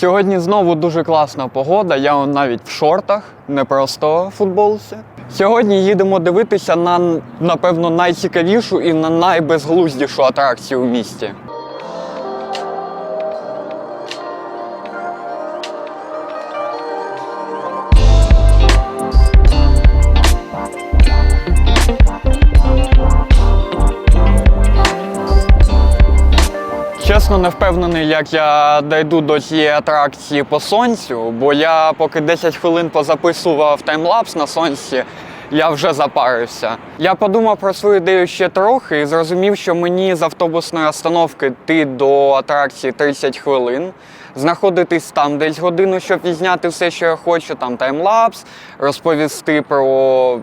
Сьогодні знову дуже класна погода. Я навіть в шортах, не просто футболці. Сьогодні їдемо дивитися на напевно найцікавішу і на найбезглуздішу атракцію в місті. Чесно, не впевнений, як я дійду до цієї атракції по сонцю, бо я поки 10 хвилин позаписував таймлапс на сонці, я вже запарився. Я подумав про свою ідею ще трохи і зрозумів, що мені з автобусної остановки йти до атракції 30 хвилин, знаходитись там десь годину, щоб відзняти все, що я хочу, там таймлапс, розповісти про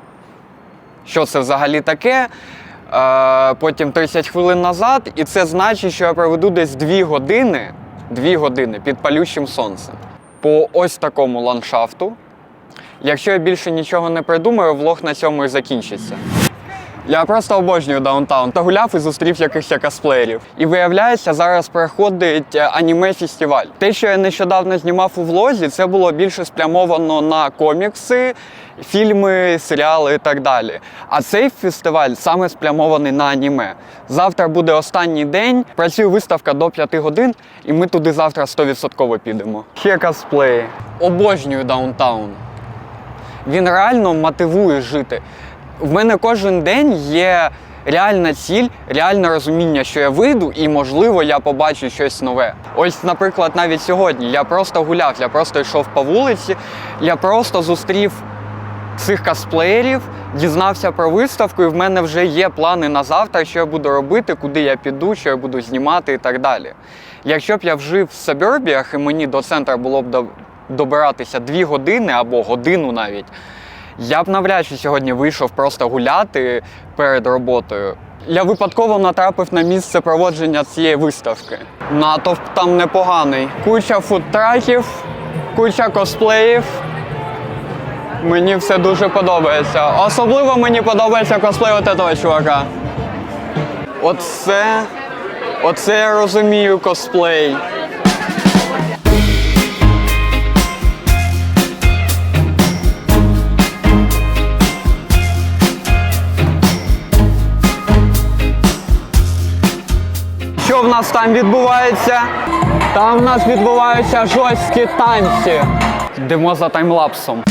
що це взагалі таке. Потім 30 хвилин назад, і це значить, що я проведу десь 2 години, 2 години під палючим сонцем. По ось такому ландшафту. Якщо я більше нічого не придумаю, влог на цьому і закінчиться. Я просто обожнюю даунтаун та гуляв і зустрів якихось косплеєрів. І виявляється, зараз проходить е, аніме-фестиваль. Те, що я нещодавно знімав у влозі, це було більше спрямовано на комікси, фільми, серіали і так далі. А цей фестиваль саме спрямований на аніме. Завтра буде останній день, працює виставка до 5 годин, і ми туди завтра 100% підемо. Ще косплеї. Обожнюю даунтаун він реально мотивує жити. В мене кожен день є реальна ціль, реальне розуміння, що я вийду і, можливо, я побачу щось нове. Ось, наприклад, навіть сьогодні я просто гуляв, я просто йшов по вулиці, я просто зустрів цих косплеєрів, дізнався про виставку, і в мене вже є плани на завтра, що я буду робити, куди я піду, що я буду знімати і так далі. Якщо б я вжив в сабербіях і мені до центру було б добиратися дві години або годину навіть, я б навряд чи сьогодні вийшов просто гуляти перед роботою. Я випадково натрапив на місце проводження цієї виставки. Натовп там непоганий. Куча фудтраків, куча косплеїв. Мені все дуже подобається. Особливо мені подобається косплей от этого чувака. Оце. Оце я розумію косплей. Що в нас там відбувається? Там в нас відбуваються жорсткі танці. Йдемо за таймлапсом.